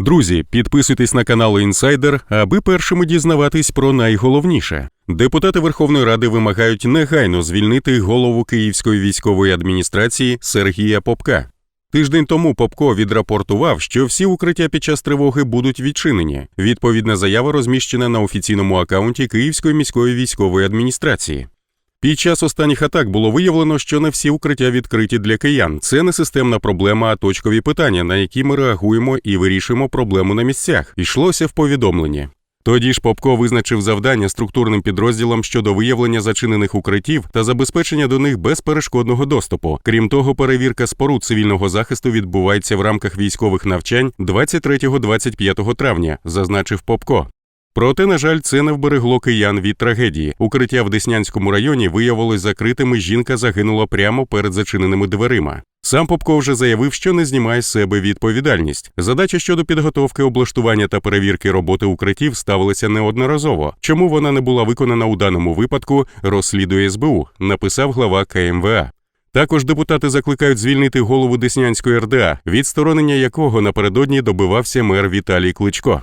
Друзі, підписуйтесь на канал Інсайдер, аби першими дізнаватись про найголовніше. Депутати Верховної Ради вимагають негайно звільнити голову Київської військової адміністрації Сергія Попка. Тиждень тому Попко відрапортував, що всі укриття під час тривоги будуть відчинені. Відповідна заява розміщена на офіційному акаунті Київської міської військової адміністрації. Під час останніх атак було виявлено, що не всі укриття відкриті для киян. Це не системна проблема, а точкові питання, на які ми реагуємо і вирішуємо проблему на місцях. Йшлося в повідомленні. Тоді ж Попко визначив завдання структурним підрозділам щодо виявлення зачинених укриттів та забезпечення до них безперешкодного доступу. Крім того, перевірка споруд цивільного захисту відбувається в рамках військових навчань 23-25 травня, зазначив Попко. Проте, на жаль, це не вберегло киян від трагедії. Укриття в Деснянському районі виявилось закритими. Жінка загинула прямо перед зачиненими дверима. Сам Попко вже заявив, що не знімає з себе відповідальність. Задача щодо підготовки, облаштування та перевірки роботи укриттів ставилася неодноразово. Чому вона не була виконана у даному випадку, розслідує СБУ, написав глава КМВА. Також депутати закликають звільнити голову Деснянської РДА, відсторонення якого напередодні добивався мер Віталій Кличко.